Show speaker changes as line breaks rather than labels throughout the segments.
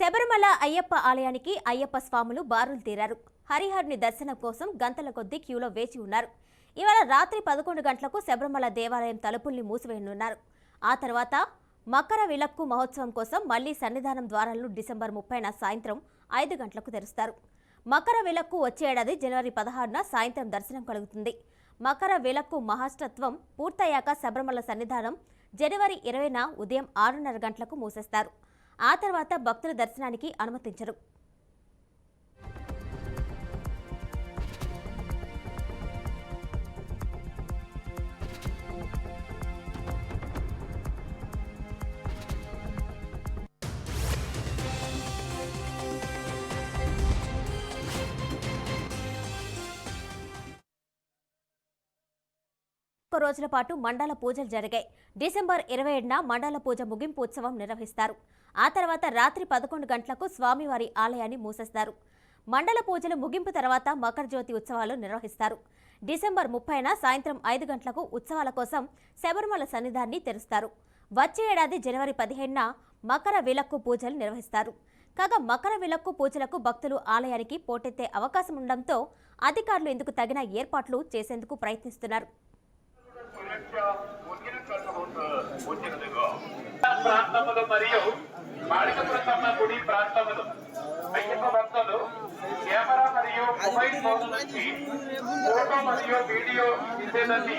శబరిమల అయ్యప్ప ఆలయానికి అయ్యప్ప స్వాములు బారులు తీరారు. హరిహరుని దర్శనం కోసం గంటల కొద్దీ క్యూలో వేచి ఉన్నారు. ఇవాళ రాత్రి పదకొండు గంటలకు శబరిమల దేవాలయం తలుపుల్ని మూసివేయనున్నారు. ఆ తర్వాత మకర విలక్కు మహోత్సవం కోసం మళ్ళీ సన్నిధానం ద్వారాలను డిసెంబర్ ముప్పైన సాయంత్రం ఐదు గంటలకు తెరుస్తారు. మకర విలక్కు వచ్చే ఏడాది జనవరి పదహారున సాయంత్రం దర్శనం కలుగుతుంది. మకర విలక్కు మహాష్టత్వం పూర్తయ్యాక శబరిమల సన్నిధానం జనవరి ఇరవైన ఉదయం ఆరున్నర గంటలకు మూసేస్తారు. ఆ తర్వాత భక్తుల దర్శనానికి అనుమతించరు. ఒక్క రోజుల పాటు మండల పూజలు జరిగాయి. డిసెంబర్ ఇరవై ఏడున మండల పూజ ముగింపు ఉత్సవం నిర్వహిస్తారు. ఆ తర్వాత రాత్రి పదకొండు గంటలకు స్వామివారి ఆలయాన్ని మూసేస్తారు. మండల పూజలు ముగింపు తర్వాత మకర జ్యోతి ఉత్సవాలు నిర్వహిస్తారు. డిసెంబర్ ముప్పైన సాయంత్రం ఐదు గంటలకు ఉత్సవాల కోసం శబరిమల సన్నిధాన్ని తెరుస్తారు. వచ్చే ఏడాది జనవరి పదిహేడున మకర విలక్కు పూజలు నిర్వహిస్తారు. కాగా మకర విలక్కు పూజలకు భక్తులు ఆలయానికి పోటెత్తే అవకాశం ఉండడంతో అధికారులు ఇందుకు తగిన ఏర్పాట్లు చేసేందుకు ప్రయత్నిస్తున్నారు.
ప్రాంతములు మరియు మాళికపురతమ్మ గుడి ప్రాంతములు అయ్యప్ప భక్తులు కెమెరా మరియు మొబైల్ ఫోన్ నుంచి ఫోటో మరియు వీడియో తీసేదని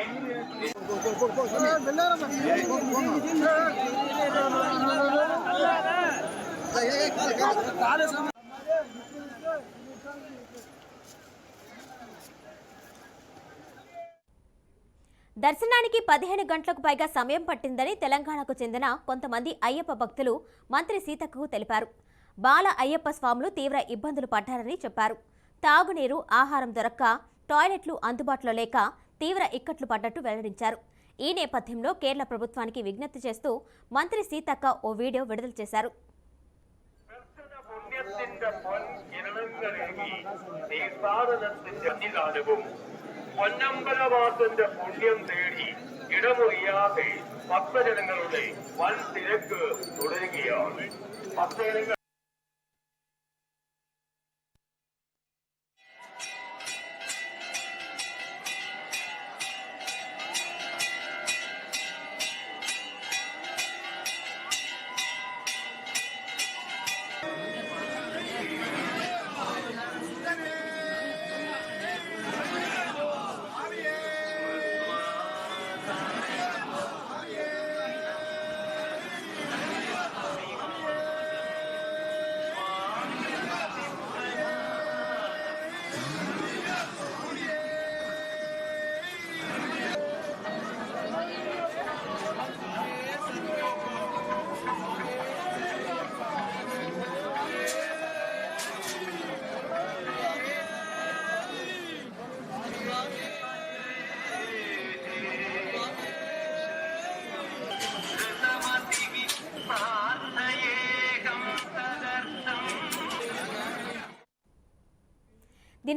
దర్శనానికి పదిహేను గంటలకు పైగా సమయం పట్టిందని తెలంగాణకు చెందిన కొంతమంది అయ్యప్ప భక్తులు మంత్రి సీతకు తెలిపారు. బాల అయ్యప్ప స్వాములు తీవ్ర ఇబ్బందులు పడ్డారని చెప్పారు. తాగునీరు ఆహారం దొరక్క టాయిలెట్లు అందుబాటులో లేక తీవ్ర ఇక్కట్లు పడ్డట్టు వెల్లడించారు. ఈ నేపథ్యంలో కేరళ ప్రభుత్వానికి విజ్ఞప్తి చేస్తూ మంత్రి సీతక్క ఓ వీడియో విడుదల చేశారు.
പൊന്നമ്പലവാസന്റെ പുണ്യം തേടി ഇടമുറിയാതെ ഭക്തജനങ്ങളുടെ വൻ തിരക്ക് തുടരുകയാണ്. ഭക്തജനങ്ങൾ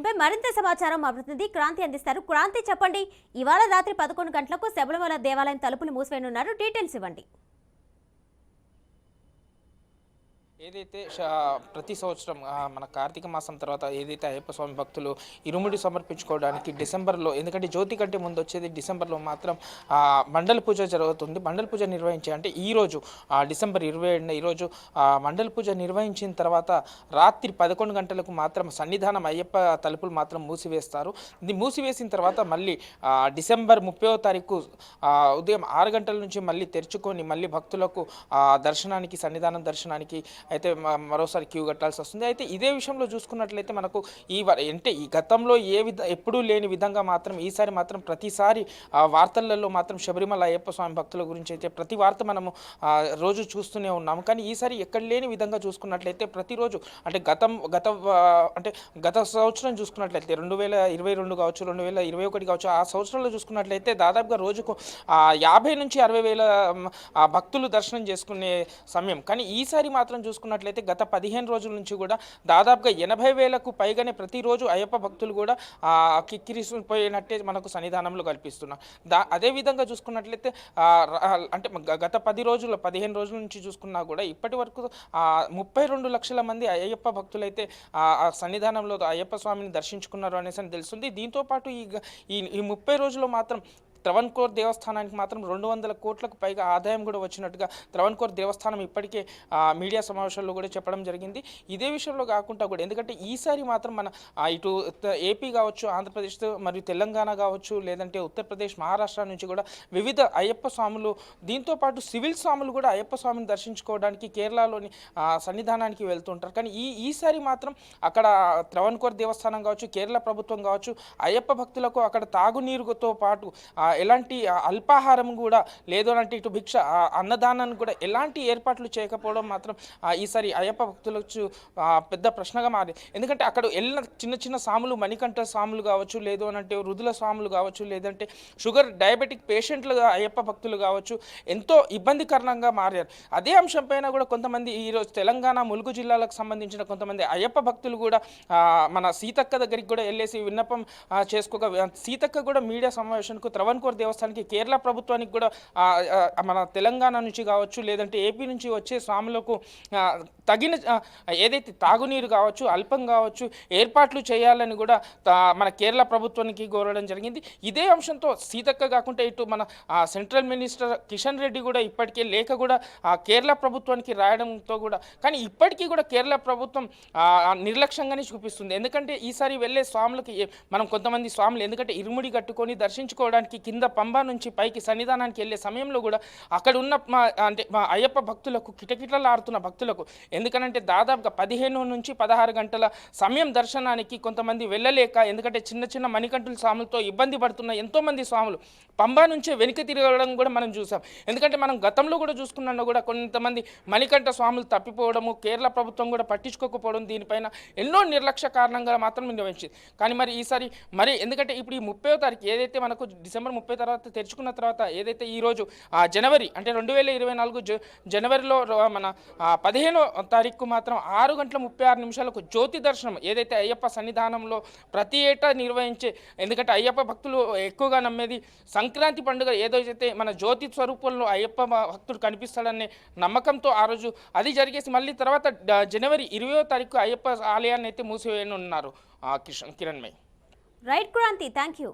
దీనిపై మరింత సమాచారం మా ప్రతినిధి క్రాంతి అందిస్తారు. క్రాంతి చెప్పండి ఇవాళ రాత్రి పదకొండు గంటలకు శబరిమల దేవాలయం తలుపులు మూసివేయనున్నారు. డీటెయిల్స్ ఇవ్వండి.
ఏదైతే ప్రతి సంవత్సరం మన కార్తీక మాసం తర్వాత ఏదైతే అయ్యప్ప స్వామి భక్తులు ఇరుముడి సమర్పించుకోవడానికి డిసెంబర్లో ఎందుకంటే జ్యోతి కంటే ముందు వచ్చేది డిసెంబర్లో మాత్రం మండల పూజ జరుగుతుంది. మండల పూజ నిర్వహించే అంటే ఈరోజు డిసెంబర్ ఇరవై ఏడున ఈరోజు మండల పూజ నిర్వహించిన తర్వాత రాత్రి పదకొండు గంటలకు మాత్రం సన్నిధానం అయ్యప్ప తలుపులు మాత్రం మూసివేస్తారు. ఇది మూసివేసిన తర్వాత మళ్ళీ డిసెంబర్ ముప్పై తారీఖు ఉదయం ఆరు గంటల నుంచి మళ్ళీ తెరుచుకొని మళ్ళీ భక్తులకు దర్శనానికి సన్నిధానం దర్శనానికి అయితే మరోసారి క్యూ కట్టాల్సి వస్తుంది. అయితే ఇదే విషయంలో చూసుకున్నట్లయితే మనకు ఈ వ- అంటే ఈ గతంలో ఏ విధ ఎప్పుడూ లేని విధంగా మాత్రం ఈసారి మాత్రం ప్రతిసారి ఆ, వార్తలలో మాత్రం శబరిమల అయ్యప్ప స్వామి భక్తుల గురించి అయితే ప్రతి వార్త మనము రోజు చూస్తూనే ఉన్నాము. కానీ ఈసారి ఎక్కడ లేని విధంగా చూసుకున్నట్లయితే ప్రతిరోజు అంటే గతం గత అంటే గత సంవత్సరం చూసుకున్నట్లయితే రెండు వేల ఇరవై రెండు కావచ్చు రెండు వేల ఇరవై ఒకటి కావచ్చు ఆ సంవత్సరంలో చూసుకున్నట్లయితే దాదాపుగా రోజుకు యాభై నుంచి అరవై వేల ఆ, భక్తులు దర్శనం చేసుకునే సమయం. కానీ ఈసారి మాత్రం చూసుకున్నట్లయితే చూసుకున్నట్లయితే గత పదిహేను రోజుల నుంచి కూడా దాదాపుగా ఎనభై వేలకు పైగానే ప్రతిరోజు అయ్యప్ప భక్తులు కూడా కిక్కిరిసిపోయినట్టే మనకు సన్నిధానంలో కల్పిస్తున్నారు దా అదేవిధంగా చూసుకున్నట్లయితే అంటే గత పది రోజుల్లో పదిహేను రోజుల నుంచి చూసుకున్నా కూడా ఇప్పటి వరకు ముప్పై రెండు లక్షల మంది అయ్యప్ప భక్తులైతే ఆ సన్నిధానంలో అయ్యప్ప స్వామిని దర్శించుకున్నారు అనేసి అని తెలుస్తుంది. దీంతో పాటు ఈ ఈ ముప్పై రోజుల్లో మాత్రం త్రవణ్కోర్ దేవస్థానానికి మాత్రం రెండు వందల కోట్లకు పైగా ఆదాయం కూడా వచ్చినట్టుగా త్రవణ్కోర్ దేవస్థానం ఇప్పటికే మీడియా సమావేశాల్లో కూడా చెప్పడం జరిగింది. ఇదే విషయంలో కాకుండా కూడా ఎందుకంటే ఈసారి మాత్రం మన ఇటు ఏపీ కావచ్చు ఆంధ్రప్రదేశ్ మరియు తెలంగాణ కావచ్చు లేదంటే ఉత్తరప్రదేశ్ మహారాష్ట్ర నుంచి కూడా వివిధ అయ్యప్ప స్వాములు దీంతో పాటు సివిల్ స్వాములు కూడా అయ్యప్ప స్వామిని దర్శించుకోవడానికి కేరళలోని సన్నిధానానికి వెళ్తుంటారు. కానీ ఈ ఈసారి మాత్రం అక్కడ త్రవణ్కోర్ దేవస్థానం కావచ్చు కేరళ ప్రభుత్వం కావచ్చు అయ్యప్ప భక్తులకు అక్కడ తాగునీరుతో పాటు ఎలాంటి అల్పాహారం కూడా లేదు అంటే ఇటు భిక్ష అన్నదానాన్ని కూడా ఎలాంటి ఏర్పాట్లు చేయకపోవడం మాత్రం ఈసారి అయ్యప్ప భక్తులకు పెద్ద ప్రశ్నగా మారింది ఎందుకంటే అక్కడ వెళ్ళిన చిన్న చిన్న స్వాములు మణికంఠ స్వాములు కావచ్చు లేదు అని అంటే రుదుల స్వాములు కావచ్చు లేదంటే షుగర్ డయాబెటిక్ పేషెంట్లు అయ్యప్ప భక్తులు కావచ్చు ఎంతో ఇబ్బందికరంగా మారారు. అదే అంశం పైన కూడా కొంతమంది ఈరోజు తెలంగాణ ములుగు జిల్లాలకు సంబంధించిన కొంతమంది అయ్యప్ప భక్తులు కూడా మన సీతక్క దగ్గరికి కూడా వెళ్ళేసి విన్నపం చేసుకోగా సీతక్క కూడా మీడియా సమావేశానికి త్రవణ్కోర్ దేవస్థానానికి కేరళ ప్రభుత్వానికి కూడా మన తెలంగాణ నుంచి కావచ్చు లేదంటే ఏపీ నుంచి వచ్చే స్వాములకు తగిన ఏదైతే తాగునీరు కావచ్చు అల్పం కావచ్చు ఏర్పాట్లు చేయాలని కూడా మన కేరళ ప్రభుత్వానికి కోరడం జరిగింది. ఇదే అంశంతో సీతక్క కాకుండా ఇటు మన సెంట్రల్ మినిస్టర్ కిషన్ రెడ్డి కూడా ఇప్పటికే లేఖ కూడా కేరళ ప్రభుత్వానికి రాయడంతో కూడా కానీ ఇప్పటికీ కూడా కేరళ ప్రభుత్వం నిర్లక్ష్యంగానే చూపిస్తుంది. ఎందుకంటే ఈసారి వెళ్ళే స్వాములకి మనం కొంతమంది స్వాములు ఎందుకంటే ఇరుముడి కట్టుకొని దర్శించుకోవడానికి కింద పంబ నుంచి పైకి సన్నిధానానికి వెళ్ళే సమయంలో కూడా అక్కడ ఉన్న మా అంటే మా అయ్యప్ప భక్తులకు కిటకిటలాడుతున్న భక్తులకు ఎందుకనంటే దాదాపుగా పదిహేను నుంచి పదహారు గంటల సమయం దర్శనానికి కొంతమంది వెళ్ళలేక ఎందుకంటే చిన్న చిన్న మణికంటుల స్వాములతో ఇబ్బంది పడుతున్న ఎంతోమంది స్వాములు పంబా నుంచే వెనుక తిరగడం కూడా మనం చూసాం. ఎందుకంటే మనం గతంలో కూడా చూసుకున్నా కూడా కొంతమంది మణికంఠ స్వాములు తప్పిపోవడము కేరళ ప్రభుత్వం కూడా పట్టించుకోకపోవడం దీనిపైన ఎన్నో నిర్లక్ష్య కారణంగా మాత్రం నిర్వహించింది. కానీ మరి ఈసారి మరి ఎందుకంటే ఇప్పుడు ఈ ముప్పై తారీఖు ఏదైతే మనకు డిసెంబర్ ముప్పై తర్వాత తెరుచుకున్న తర్వాత ఏదైతే ఈరోజు ఆ, జనవరి అంటే రెండు వేల ఇరవై నాలుగు జనవరిలో మన పదిహేనో తారీఖు మాత్రం ఆరు గంటల ముప్పై ఆరు నిమిషాలకు జ్యోతి దర్శనం ఏదైతే అయ్యప్ప సన్నిధానంలో ప్రతి ఏటా నిర్వహించే ఎందుకంటే అయ్యప్ప భక్తులు ఎక్కువగా నమ్మేది సంక్రాంతి పండుగ ఏదైతే మన జ్యోతి స్వరూపంలో అయ్యప్ప భక్తుడు కనిపిస్తాడనే నమ్మకంతో ఆ రోజు అది జరిగేసి మళ్ళీ తర్వాత జనవరి ఇరవయో తారీఖు అయ్యప్ప ఆలయాన్ని అయితే మూసివేయనున్నారు ఆ, Kishan Kiran my
right Kranti thank you.